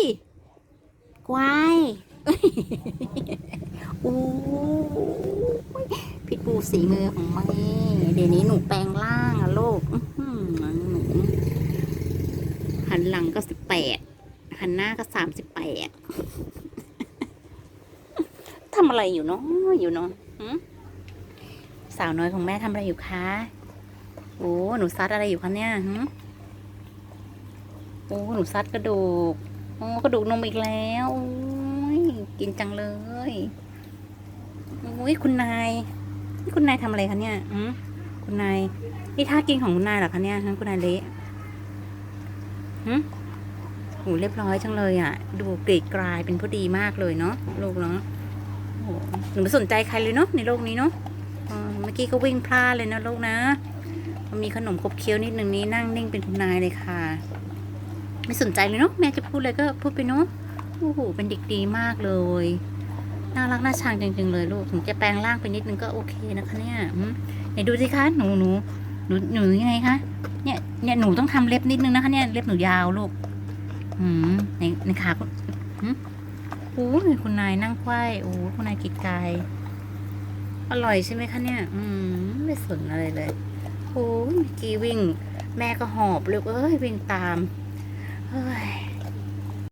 ยควายเอ้ยอู้พิษบูสีมือของแม่เดี๋ยวนี้หนูแปลงร่างอะลูกอื้อหือหนูหันหลังก็สิบแปดหันหน้าก็สามสิบแปดทำอะไรอยู่เนาะอยู่เนาะสาวน้อยของแม่ทำอะไรอยู่คะโอ้หนูซัดอะไรอยู่คะเนี่ยโอ้หนูซัดกระดูก โอ้กระดูกนมอีกแล้วโอ้ยกินจังเลยโอ้ยคุณนายนี่คุณนายทำอะไรคะเนี่ยอืมคุณนายนี่ท่ากินของคุณนายเหรอคะเนี่ยฮะคุณนายเละหืมโอ้เรียบร้อยจังเลยอะ ดูเกรีดกลายเป็นผู้ดีมากเลยเนาะลูกเนาะโอ้โหหนูไม่สนใจใครเลยเนาะในโลกนี้เนาะอ่าเมื่อกี้ก็วิ่งพลาดเลยนะลูกนะพอมีขนมขบเคี้ยวนิดนึงนี้นั่งนิ่งเป็นคุณนายเลยค่ะ ไม่สนใจเลยเนาะแม่จะพูดอะไรก็พูดไปเนาะโอ้โหเป็นเด็กดีมากเลยน่ารักน่าชังจริงๆเลยลูกถึงจะแปลงร่างไปนิดนึงก็โอเคนะคะเนี่ยไหนดูสิคะหนูหนูหนูหนูยังไงคะเนี่ยเนี่ยหนูต้องทำเล็บนิดนึงนะคะเนี่ยเล็บหนูยาวลูกอืมในในขาคุณอืมโอ้ยคุณนายนั่งควายโอ้คุณนายกิดกายอร่อยใช่ไหมคะเนี่ย อืมไม่สนอะไรเลยโอ้ยเมื่อกี้วิ่ง แม่ก็หอบลูกเอ้ยวิ่งตาม เฮ้ย